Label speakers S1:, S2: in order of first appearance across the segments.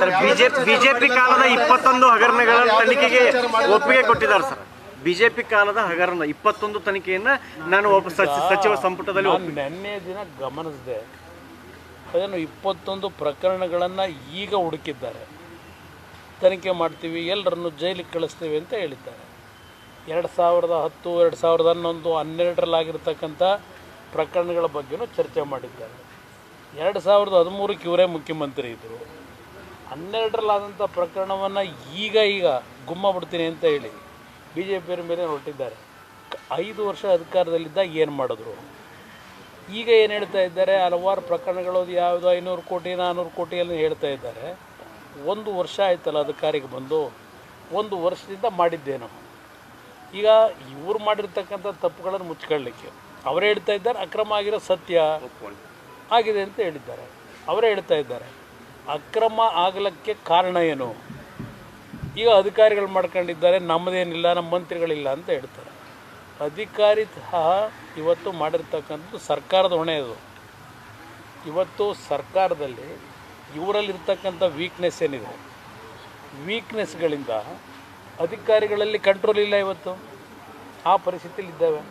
S1: Sir BJP BJP ಕಾಲದ ಇಪ್ಪತ್ತೊಂದು ಹಗರಣಗಳ ತನಿಖೆಗೆ ಒಪ್ಪಿಗೆ ಕೊಟ್ಟಿದ್ದಾರೆ ಸರ್. ಬಿಜೆಪಿ ಕಾಲದ ಹಗರಣ ಇಪ್ಪತ್ತೊಂದು ತನಿಖೆಯನ್ನ ನಾನು ಒಬ್ಬ ಸಚಿವ ಸಂಪುಟದಲ್ಲಿ
S2: ನಿನ್ನೆ ದಿನ ಗಮನಿಸಿದೆ. ಅದನ್ನು ಇಪ್ಪತ್ತೊಂದು ಪ್ರಕರಣಗಳನ್ನು ಈಗ ಹುಡುಕಿದ್ದಾರೆ. ತನಿಖೆ ಮಾಡ್ತೀವಿ ಎಲ್ಲರನ್ನು ಜೈಲಿಗೆ ಕಳಿಸ್ತೀವಿ ಅಂತ ಹೇಳಿದ್ದಾರೆ. ಎರಡು ಸಾವಿರದ ಹತ್ತು ಎರಡು ಸಾವಿರದ ಹನ್ನೊಂದು ಹನ್ನೆರಡರಲ್ಲಾಗಿರ್ತಕ್ಕಂಥ ಪ್ರಕರಣಗಳ ಬಗ್ಗೆನೂ ಚರ್ಚೆ ಮಾಡಿದ್ದಾರೆ. ಎರಡು ಸಾವಿರದ ಹದಿಮೂರಕ್ಕೆ ಇವರೇ ಮುಖ್ಯಮಂತ್ರಿ ಇದ್ದರು ಹನ್ನೆರಡರಲ್ಲಾದಂಥ ಪ್ರಕರಣವನ್ನು ಈಗ ಈಗ ಗುಮ್ಮ ಬಿಡ್ತೀನಿ ಅಂತ ಹೇಳಿ ಬಿ ಜೆ ಪಿಯರ ಮೇಲೆ ಹೊರಟಿದ್ದಾರೆ. ಐದು ವರ್ಷ ಅಧಿಕಾರದಲ್ಲಿದ್ದ ಏನು ಮಾಡಿದ್ರು? ಈಗ ಏನು ಹೇಳ್ತಾ ಇದ್ದಾರೆ? ಹಲವಾರು ಪ್ರಕರಣಗಳು ಅದು ಯಾವುದು? ಐನೂರು ಕೋಟಿ ನಾನ್ನೂರು ಕೋಟಿ ಎಲ್ಲ ಹೇಳ್ತಾ ಇದ್ದಾರೆ. ಒಂದು ವರ್ಷ ಆಯ್ತಲ್ಲ ಅಧಿಕಾರಿಗೆ ಬಂದು? ಒಂದು ವರ್ಷದಿಂದ ಮಾಡಿದ್ದೇನು ಈಗ ಇವರು ಮಾಡಿರ್ತಕ್ಕಂಥ ತಪ್ಪುಗಳನ್ನು ಮುಚ್ಕೊಳ್ಳಿಕ್ಕೆ. ಅವರೇ ಹೇಳ್ತಾ ಇದ್ದಾರೆ ಅಕ್ರಮ ಆಗಿರೋ ಸತ್ಯ ಆಗಿದೆ ಅಂತ ಹೇಳಿದ್ದಾರೆ. ಅವರೇ ಹೇಳ್ತಾ ಇದ್ದಾರೆ. ಅಕ್ರಮ ಆಗಲಿಕ್ಕೆ ಕಾರಣ ಏನು? ಈಗ ಅಧಿಕಾರಿಗಳು ಮಾಡ್ಕೊಂಡಿದ್ದಾರೆ, ನಮ್ಮದೇನಿಲ್ಲ, ನಮ್ಮ ಮಂತ್ರಿಗಳಿಲ್ಲ ಅಂತ ಹೇಳ್ತಾರೆ. ಅಧಿಕಾರಿ ಸಹ ಇವತ್ತು ಮಾಡಿರ್ತಕ್ಕಂಥದ್ದು ಸರ್ಕಾರದ ಹೊಣೆ ಅದು. ಇವತ್ತು ಸರ್ಕಾರದಲ್ಲಿ ಇವರಲ್ಲಿರ್ತಕ್ಕಂಥ ವೀಕ್ನೆಸ್ ಏನಿದೆ? ವೀಕ್ನೆಸ್ಗಳಿಂದ ಅಧಿಕಾರಿಗಳಲ್ಲಿ ಕಂಟ್ರೋಲ್ ಇಲ್ಲ ಇವತ್ತು. ಆ ಪರಿಸ್ಥಿತಿಯಲ್ಲಿ ಇದ್ದಾವೆ.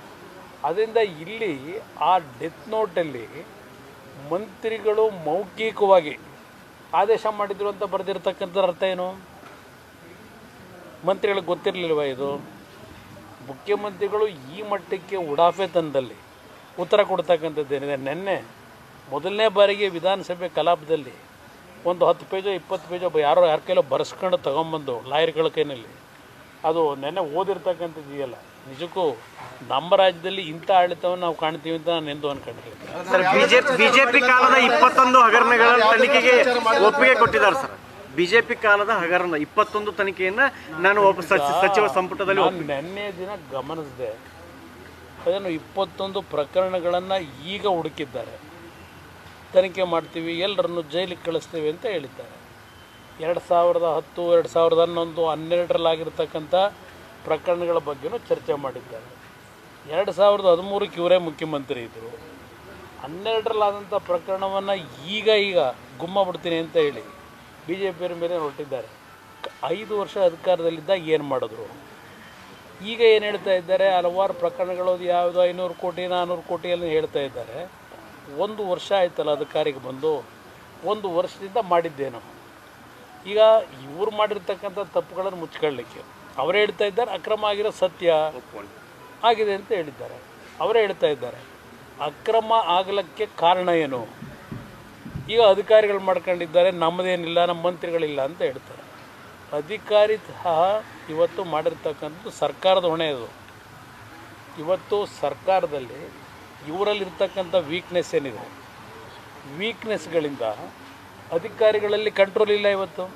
S2: ಅದರಿಂದ ಇಲ್ಲಿ ಆ ಡೆತ್ ನೋಟಲ್ಲಿ ಮಂತ್ರಿಗಳು ಮೌಖಿಕವಾಗಿ ಆದೇಶ ಮಾಡಿದ್ರು ಅಂತ ಬರೆದಿರ್ತಕ್ಕಂಥ ಅರ್ಥ ಏನು? ಮಂತ್ರಿಗಳಿಗೆ ಗೊತ್ತಿರಲಿಲ್ವ ಇದು? ಮುಖ್ಯಮಂತ್ರಿಗಳು ಈ ಮಟ್ಟಕ್ಕೆ ಉಡಾಫೆ ತಂದಲ್ಲಿ ಉತ್ತರ ಕೊಡ್ತಕ್ಕಂಥದ್ದೇನಿದೆ ನಿನ್ನೆ, ಮೊದಲನೇ ಬಾರಿಗೆ ವಿಧಾನಸಭೆ ಕಲಾಪದಲ್ಲಿ ಒಂದು ಹತ್ತು ಪೇಜೋ, ಇಪ್ಪತ್ತು ಪೇಜೋ ಯಾರೋ ಯಾರ ಕೈಲೋ ಬರೆಸ್ಕೊಂಡು ತಗೊಂಬಂದು ಲಾಯರ್ಗಳ ಕೈನಲ್ಲಿ. ಅದು ನೆನ್ನೆ ಓದಿರ್ತಕ್ಕಂಥದ್ದು ಇದೆಯಲ್ಲ. ನಿಜಕ್ಕೂ ನಮ್ಮ ರಾಜ್ಯದಲ್ಲಿ ಇಂಥ ಆಡಳಿತವನ್ನು ನಾವು ಕಾಣ್ತೀವಿ ಅಂತ ನಾನು ಎಂದು ಅನ್ಕೊಂಡಿದ್ದೀನಿ
S1: ಸರ್ ಬಿಜೆಪಿ ಕಾಲದ ಇಪ್ಪತ್ತೊಂದು ಹಗರಣಗಳ ತನಿಖೆಗೆ ಒಪ್ಪಿಗೆ ಕೊಟ್ಟಿದ್ದಾರೆ ಸರ್. ಬಿಜೆಪಿ ಕಾಲದ ಹಗರಣ ಇಪ್ಪತ್ತೊಂದು ತನಿಖೆಯನ್ನ ನಾನು ಒಬ್ಬ ಸಚಿವ ಸಂಪುಟದಲ್ಲಿ
S2: ನಾನು ನಿನ್ನೆ ದಿನ ಗಮನಿಸಿದೆ. ಅದನ್ನು ಇಪ್ಪತ್ತೊಂದು ಪ್ರಕರಣಗಳನ್ನು ಈಗ ಹುಡುಕಿದ್ದಾರೆ. ತನಿಖೆ ಮಾಡ್ತೀವಿ ಎಲ್ಲರನ್ನು ಜೈಲಿಗೆ ಕಳಿಸ್ತೀವಿ ಅಂತ ಹೇಳಿದ್ದಾರೆ. ಎರಡು ಸಾವಿರದ ಹತ್ತು ಎರಡು ಸಾವಿರದ ಹನ್ನೊಂದು ಹನ್ನೆರಡರಲ್ಲಾಗಿರ್ತಕ್ಕಂಥ ಪ್ರಕರಣಗಳ ಬಗ್ಗೆನೂ ಚರ್ಚೆ ಮಾಡಿದ್ದಾರೆ. ಎರಡು ಸಾವಿರದ ಹದಿಮೂರಕ್ಕೆ ಇವರೇ ಮುಖ್ಯಮಂತ್ರಿ ಇದ್ದರು ಹನ್ನೆರಡರಲ್ಲಾದಂಥ ಪ್ರಕರಣವನ್ನು ಈಗ ಈಗ ಗುಮ್ಮ ಬಿಡ್ತೀನಿ ಅಂತ ಹೇಳಿ ಬಿ ಜೆ ಪಿಯವ್ರ ಮೇಲೆ ಹೊರಟಿದ್ದಾರೆ. ಐದು ವರ್ಷ ಅಧಿಕಾರದಲ್ಲಿದ್ದಾಗ ಏನು ಮಾಡಿದ್ರು? ಈಗ ಏನು ಹೇಳ್ತಾ ಇದ್ದಾರೆ? ಹಲವಾರು ಪ್ರಕರಣಗಳು ಯಾವುದು ಐನೂರು ಕೋಟಿ ನಾನ್ನೂರು ಕೋಟಿ ಎಲ್ಲ ಹೇಳ್ತಾ ಇದ್ದಾರೆ. ಒಂದು ವರ್ಷ ಆಯ್ತಲ್ಲ ಅಧಿಕಾರಿಗೆ ಬಂದು? ಒಂದು ವರ್ಷದಿಂದ ಮಾಡಿದ್ದೇನು? ಈಗ ಇವ್ರು ಮಾಡಿರ್ತಕ್ಕಂಥ ತಪ್ಪುಗಳನ್ನು ಮುಚ್ಕೊಳ್ಳಿಕ್ಕೆ. ಅವರೇ ಹೇಳ್ತಾ ಇದ್ದಾರೆ, ಅಕ್ರಮ ಆಗಿರೋ ಸತ್ಯ ಆಗಿದೆ ಅಂತ ಹೇಳಿದ್ದಾರೆ. ಅವರೇ ಹೇಳ್ತಾ ಇದ್ದಾರೆ. ಅಕ್ರಮ ಆಗಲಿಕ್ಕೆ ಕಾರಣ ಏನು? ಈಗ ಅಧಿಕಾರಿಗಳು ಮಾಡ್ಕೊಂಡಿದ್ದಾರೆ, ನಮ್ಮದೇನಿಲ್ಲ, ನಮ್ಮ ಮಂತ್ರಿಗಳಿಲ್ಲ ಅಂತ ಹೇಳ್ತಾರೆ. ಅಧಿಕಾರಿ ಸಹ ಇವತ್ತು ಮಾಡಿರ್ತಕ್ಕಂಥದ್ದು ಸರ್ಕಾರದ ಹೊಣೆ ಅದು. ಇವತ್ತು ಸರ್ಕಾರದಲ್ಲಿ ಇವರಲ್ಲಿರ್ತಕ್ಕಂಥ ವೀಕ್ನೆಸ್ ಏನಿದೆ? ವೀಕ್ನೆಸ್ಗಳಿಂದ ಅಧಿಕಾರಿಗಳಲ್ಲಿ ಕಂಟ್ರೋಲ್ ಇಲ್ಲ ಇವತ್ತು.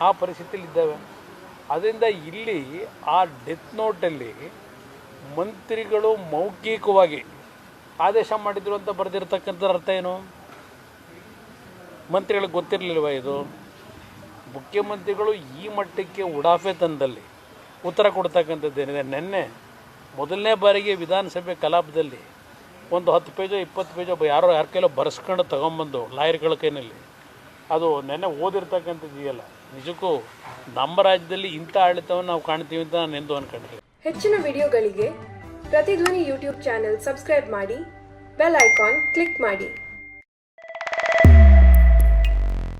S2: ಆ ಪರಿಸ್ಥಿತಿಯಲ್ಲಿ ಇದ್ದಾವೆ ಅದರಿಂದ ಇಲ್ಲಿ ಆ ಡೆತ್ ನೋಟಲ್ಲಿ ಮಂತ್ರಿಗಳು ಮೌಖಿಕವಾಗಿ ಆದೇಶ ಮಾಡಿದ್ರು ಅಂತ ಬರೆದಿರ್ತಕ್ಕಂಥ ಅರ್ಥ ಏನು? ಮಂತ್ರಿಗಳಿಗೆ ಗೊತ್ತಿರಲಿಲ್ವ ಇದು? ಮುಖ್ಯಮಂತ್ರಿಗಳು ಈ ಮಟ್ಟಕ್ಕೆ ಉಡಾಫೆ ತಂದಲ್ಲಿ ಉತ್ತರ ಕೊಡ್ತಕ್ಕಂಥದ್ದೇನಿದೆ ನಿನ್ನೆ ಮೊದಲನೇ ಬಾರಿಗೆ ವಿಧಾನಸಭೆ ಕಲಾಪದಲ್ಲಿ ಒಂದು ಹತ್ತು ಪೇಜೋ, ಇಪ್ಪತ್ತು ಪೇಜೋ ಯಾರೋ ಯಾರ ಕೈಲೋ ಬರೆಸ್ಕೊಂಡು ತಗೊಂಬಂದು ಲಾಯರ್ಗಳ ಕೈನಲ್ಲಿ. ಅದು ನೆನ್ನೆ ಓದಿರ್ತಕ್ಕಂಥದ್ದು ಇದೆಯಲ್ಲ? ನಿಜಕ್ಕೂ ನಮ್ಮ ರಾಜ್ಯದಲ್ಲಿ ಇಂಥ ಆಡಳಿತವನ್ನು ನಾವು ಕಾಣ್ತೀವಿ ಅಂತ ನಾನು ಎಂದು
S3: ಹೆಚ್ಚಿನ ವಿಡಿಯೋಗಳಿಗೆ ಪ್ರತಿಧ್ವನಿ ಯೂಟ್ಯೂಬ್ ಚಾನೆಲ್ ಸಬ್ಸ್ಕ್ರೈಬ್ ಮಾಡಿ, ಬೆಲ್ ಐಕಾನ್ ಕ್ಲಿಕ್ ಮಾಡಿ.